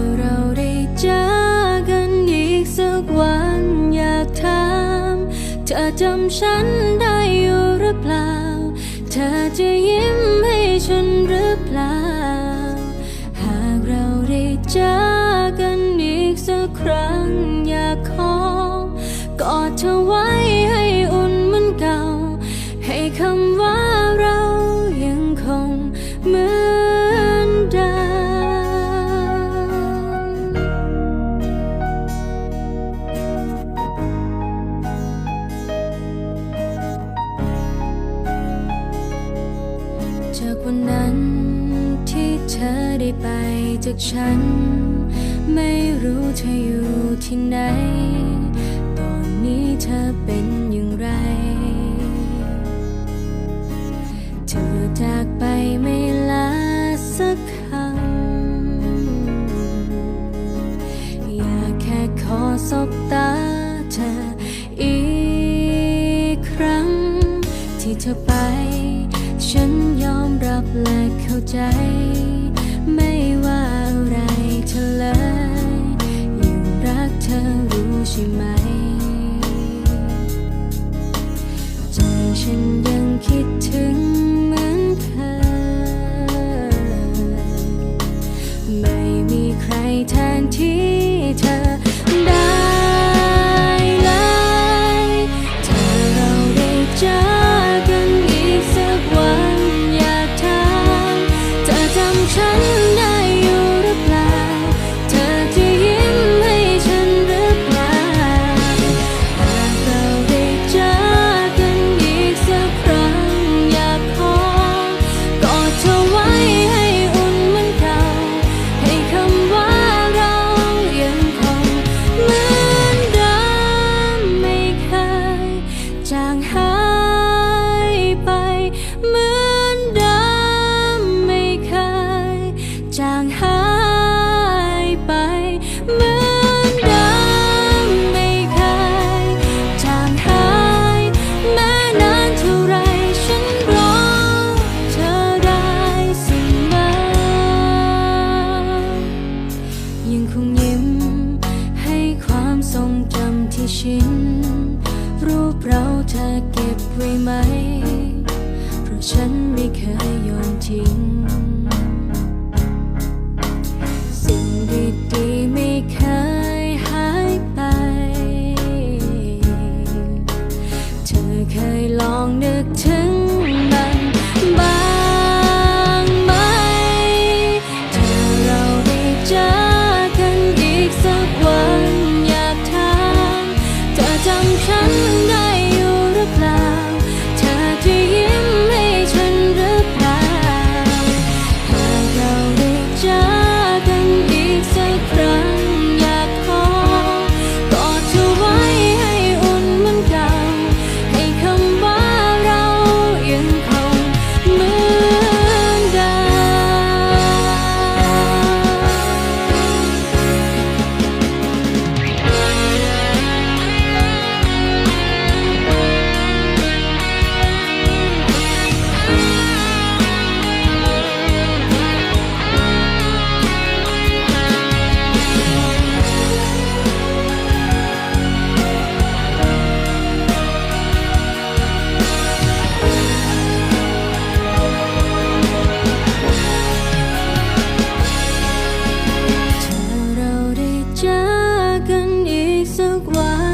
อเราได้เจอกันอีกสักวันอยากถามเธอจำฉันได้อยู่หรือเปล่า เธอจะยิ้มให้ฉันหรือเปล่า หากเราได้เจอกันอีกสักครั้งอยากขอกอดเธอไว้ให้อุ่นเหมือนเก่า ให้คำว่า เธอได้ไปจากฉัน ไม่รู้เธออยู่ที่ไหน ตอนนี้เธอเป็นอย่างไร เธอจากไปไม่ลาสักคำ อยากแค่ขอสบตา ให้เธอไป ฉันยอมรับและเข้าใจ ไม่ว่าอะไรเธอเลยยังรักเธอรู้ใช่ไหม ยังคงยิ้ม ให้ความทรงจำที่ชิน รูปเราเธอเก็บไว้ไหม เพราะฉันไม่เคยโยนทิ้ง เจอกันอีกสักวัน